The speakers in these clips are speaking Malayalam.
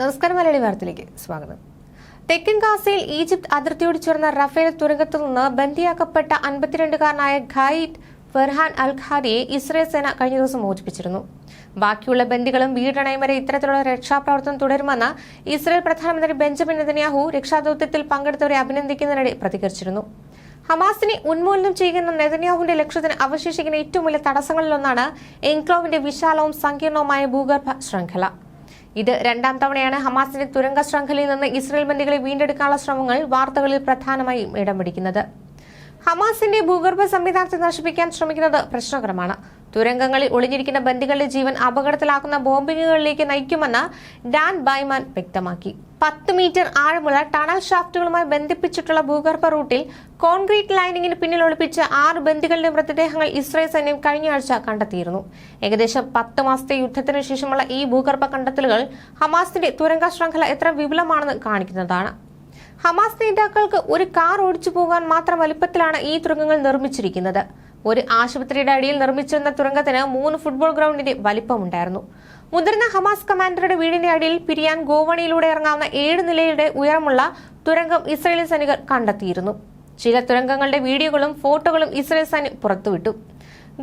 നമസ്കാരം മലയാളി വാർത്തയിലേക്ക് സ്വാഗതം. തെക്കൻ ഗാസയിൽ ഈജിപ്ത് അതിർത്തിയോട് ചേർന്ന റഫേൽ തുരങ്കത്തിൽ നിന്ന് ബന്ദിയാക്കപ്പെട്ട അൻപത്തിരണ്ടുകാരനായ ഖായിദ് ഫെർഹാൻ അൽ ഖാദിയെ ഇസ്രയേൽ സേന കഴിഞ്ഞ ദിവസം മോചിപ്പിച്ചിരുന്നു. ബാക്കിയുള്ള ബന്ദികളും വീടണയും വരെ ഇത്തരത്തിലുള്ള രക്ഷാപ്രവർത്തനം തുടരുമെന്ന് ഇസ്രയേൽ പ്രധാനമന്ത്രി ബെഞ്ചമിൻ നെതന്യാഹു രക്ഷാദൌത്യത്തിൽ പങ്കെടുത്തവരെ അഭിനന്ദിക്കുന്നതിനിടെ പ്രതികരിച്ചിരുന്നു. ഹമാസിനെ ഉന്മൂലനം ചെയ്യുന്ന നെതന്യാഹുവിന്റെ ലക്ഷ്യത്തിന് അവശേഷിക്കുന്ന ഏറ്റവും വലിയ തടസ്സങ്ങളിലൊന്നാണ് എൻക്ലോവിന്റെ വിശാലവും സങ്കീർണവുമായ ഭൂഗർഭ ശൃംഖല. ഇത് രണ്ടാം തവണയാണ് ഹമാസിന്റെ തുരങ്ക ശൃംഖലയിൽ നിന്ന് ഇസ്രയേൽ ബന്ദികളെ വീണ്ടെടുക്കാനുള്ള ശ്രമങ്ങൾ വാർത്തകളിൽ പ്രധാനമായും ഇടം പിടിക്കുന്നത്. ഹമാസിന്റെ ഭൂഗർഭ സംവിധാനത്തെ നശിപ്പിക്കാൻ ശ്രമിക്കുന്നത് പ്രശ്നകരമാണ്. തുരങ്കങ്ങളിൽ ഒളിഞ്ഞിരിക്കുന്ന ബന്ദികളുടെ ജീവൻ അപകടത്തിലാക്കുന്ന ബോംബിങ്ങുകളിലേക്ക് നയിക്കുമെന്ന് ഡാൻ ബൈമാൻ വ്യക്തമാക്കി. പത്ത് മീറ്റർ ആഴമുള്ള ടണൽ ഷാഫ്റ്റുകളുമായി ബന്ധിപ്പിച്ചിട്ടുള്ള ഭൂഗർഭ റൂട്ടിൽ കോൺക്രീറ്റ് ലൈനിങ്ങിന് പിന്നിൽ ഒളിപ്പിച്ച ആറ് ബന്ദികളുടെ മൃതദേഹങ്ങൾ ഇസ്രായേൽ സൈന്യം കഴിഞ്ഞ ആഴ്ച കണ്ടെത്തിയിരുന്നു. ഏകദേശം പത്ത് മാസത്തെ യുദ്ധത്തിനു ശേഷമുള്ള ഈ ഭൂഗർഭ കണ്ടെത്തലുകൾ ഹമാസിന്റെ തുരങ്ക ശൃംഖല എത്ര വിപുലമാണെന്ന് കാണിക്കുന്നതാണ്. ഹമാസ് നേതാക്കൾക്ക് ഒരു കാർ ഓടിച്ചു പോകാൻ മാത്രം വലിപ്പത്തിലാണ് ഈ തുരങ്കങ്ങൾ നിർമ്മിച്ചിരിക്കുന്നത്. ഒരു ആശുപത്രിയുടെ അടിയിൽ നിർമ്മിച്ചിരുന്ന തുരങ്കത്തിന് മൂന്ന് ഫുട്ബോൾ ഗ്രൗണ്ടിന്റെ വലിപ്പമുണ്ടായിരുന്നു. മുതിർന്ന ഹമാസ് കമാൻഡറുടെ വീടിന്റെ അടിയിൽ പിരിയാൻ ഗോവണിയിലൂടെ ഇറങ്ങാവുന്ന ഏഴ് നിലയുടെ ഉയരമുള്ള തുരങ്കം ഇസ്രയേലി സൈനികർ കണ്ടെത്തിയിരുന്നു. ചില തുരങ്കങ്ങളുടെ വീഡിയോകളും ഫോട്ടോകളും ഇസ്രയേൽ സൈന്യം പുറത്തുവിട്ടു.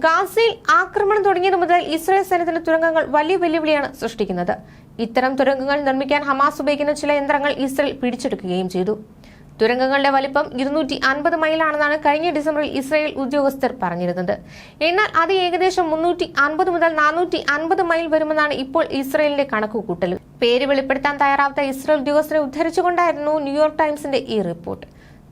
ഗാസയിൽ ആക്രമണം തുടങ്ങിയത് മുതൽ ഇസ്രായേൽ സൈന്യത്തിന്റെ തുരങ്കങ്ങൾ വലിയ വെല്ലുവിളിയാണ് സൃഷ്ടിക്കുന്നത്. ഇത്തരം തുരങ്കങ്ങൾ നിർമ്മിക്കാൻ ഹമാസ് ഉപയോഗിക്കുന്ന ചില യന്ത്രങ്ങൾ ഇസ്രയേൽ പിടിച്ചെടുക്കുകയും ചെയ്തു. തുരങ്കങ്ങളുടെ വലിപ്പം ഇരുന്നൂറ്റി അൻപത് മൈലാണെന്നാണ് കഴിഞ്ഞ ഡിസംബറിൽ ഇസ്രായേൽ ഉദ്യോഗസ്ഥർ പറഞ്ഞിരുന്നത്. എന്നാൽ അത് ഏകദേശം മുന്നൂറ്റി അൻപത് മുതൽ നാനൂറ്റി അൻപത് മൈൽ വരുമെന്നാണ് ഇപ്പോൾ ഇസ്രായേലിന്റെ കണക്കുകൂട്ടൽ. പേര് വെളിപ്പെടുത്താൻ തയ്യാറാവാത്ത ഇസ്രായേൽ ഉദ്യോഗസ്ഥരെ ഉദ്ധരിച്ചുകൊണ്ടായിരുന്നു ന്യൂയോർക്ക് ടൈംസിന്റെ ഈ റിപ്പോർട്ട്.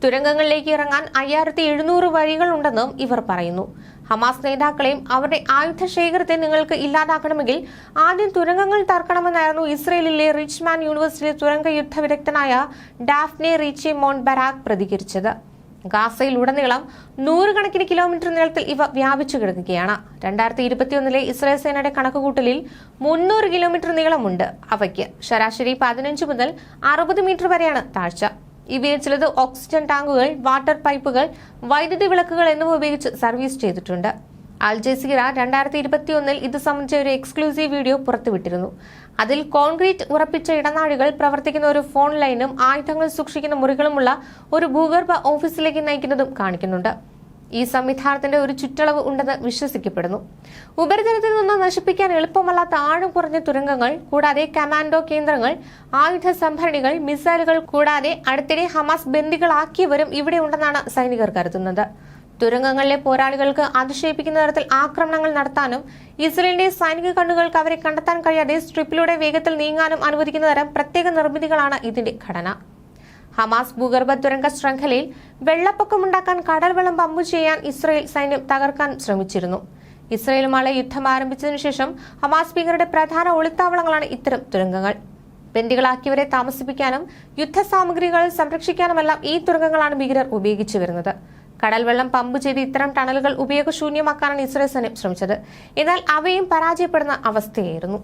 തുരങ്കങ്ങളിലേക്ക് ഇറങ്ങാൻ അയ്യായിരത്തി എഴുന്നൂറ് വഴികളുണ്ടെന്നും ഇവർ പറയുന്നു. ഹമാസ് നേതാക്കളെയും അവരുടെ ആയുധ ശേഖരത്തെ നിങ്ങൾക്ക് ഇല്ലാതാക്കണമെങ്കിൽ ആദ്യം തുരങ്കങ്ങൾ തർക്കണമെന്നായിരുന്നു ഇസ്രയേലിലെ റിച്ച്മാൻ യൂണിവേഴ്സിറ്റിയിലെ തുരങ്ക യുദ്ധ വിദഗ്ധനായ ഡാഫ്നെ റിച്ചി മോൺ ബരാഗ് പ്രതികരിച്ചത്. ഗാസയിലുടനീളം നൂറുകണക്കിന് കിലോമീറ്റർ നീളത്തിൽ ഇവ വ്യാപിച്ചു കിടക്കുകയാണ്. രണ്ടായിരത്തി ഇരുപത്തിയൊന്നിലെ ഇസ്രായേൽ സേനയുടെ കണക്കുകൂട്ടലിൽ മുന്നൂറ് കിലോമീറ്റർ നീളമുണ്ട് അവയ്ക്ക്. ശരാശരി പതിനഞ്ച് മുതൽ അറുപത് മീറ്റർ വരെയാണ് താഴ്ച. ഇവയിൽ ചിലത് ഓക്സിജൻ ടാങ്കുകൾ വാട്ടർ പൈപ്പുകൾ വൈദ്യുതി വിളക്കുകൾ എന്നിവ ഉപയോഗിച്ച് സർവീസ് ചെയ്തിട്ടുണ്ട്. അൽ ജസീറ രണ്ടായിരത്തി ഇരുപത്തിയൊന്നിൽ ഇത് സംബന്ധിച്ച ഒരു എക്സ്ക്ലൂസീവ് വീഡിയോ പുറത്തുവിട്ടിരുന്നു. അതിൽ കോൺക്രീറ്റ് ഉറപ്പിച്ച ഇടനാഴികൾ പ്രവർത്തിക്കുന്ന ഒരു ഫോൺ ലൈനും ആയുധങ്ങൾ സൂക്ഷിക്കുന്ന മുറികളുമുള്ള ഒരു ഭൂഗർഭ ഓഫീസിലേക്ക് നയിക്കുന്നതും കാണിക്കുന്നുണ്ട്. ഈ സംവിധാനത്തിന്റെ ഒരു ചുറ്റളവ് ഉണ്ടെന്ന് വിശ്വസിക്കപ്പെടുന്നു. ഉപരിതലത്തിൽ നിന്ന് നശിപ്പിക്കാൻ എളുപ്പമല്ലാത്ത ആഴം കുറഞ്ഞ തുരങ്കങ്ങൾ കൂടാതെ കമാൻഡോ കേന്ദ്രങ്ങൾ ആയുധ സംഭരണികൾ മിസൈലുകൾ കൂടാതെ അടുത്തിടെ ഹമാസ് ബന്ദികളാക്കിയവരും ഇവിടെ ഉണ്ടെന്നാണ് സൈനികർ കരുതുന്നത്. തുരങ്കങ്ങളിലെ പോരാളികൾക്ക് അതിശയിപ്പിക്കുന്ന തരത്തിൽ ആക്രമണങ്ങൾ നടത്താനും ഇസ്രയേലിന്റെ സൈനിക കണ്ണുകൾക്ക് അവരെ കണ്ടെത്താൻ കഴിയാതെ സ്ട്രിപ്പിലൂടെ വേഗത്തിൽ നീങ്ങാനും അനുവദിക്കുന്ന തരം പ്രത്യേക നിർമ്മിതികളാണ് ഇതിന്റെ ഘടന. ഹമാസ് ഭൂഗർഭ തുരങ്ക ശൃംഖലയിൽ വെള്ളപ്പൊക്കമുണ്ടാക്കാൻ കടൽവെള്ളം പമ്പു ചെയ്യാൻ ഇസ്രയേൽ സൈന്യം തകർക്കാൻ ശ്രമിച്ചിരുന്നു. ഇസ്രയേലുമായി യുദ്ധം ആരംഭിച്ചതിനു ശേഷം ഹമാസ് ഭീകരരുടെ പ്രധാന ഒളിത്താവളങ്ങളാണ് ഇത്തരം തുരങ്കങ്ങൾ. ബന്ദികളാക്കിയവരെ താമസിപ്പിക്കാനും യുദ്ധസാമഗ്രികൾ സംരക്ഷിക്കാനുമെല്ലാം ഈ തുരങ്കങ്ങളാണ് ഭീകരർ ഉപയോഗിച്ചു വരുന്നത്. കടൽവെള്ളം പമ്പ് ചെയ്ത് ഇത്തരം ടണലുകൾ ഉപയോഗശൂന്യമാക്കാനാണ് ഇസ്രയേൽ സൈന്യം ശ്രമിച്ചത്. എന്നാൽ അവയും പരാജയപ്പെടുന്ന അവസ്ഥയായിരുന്നു.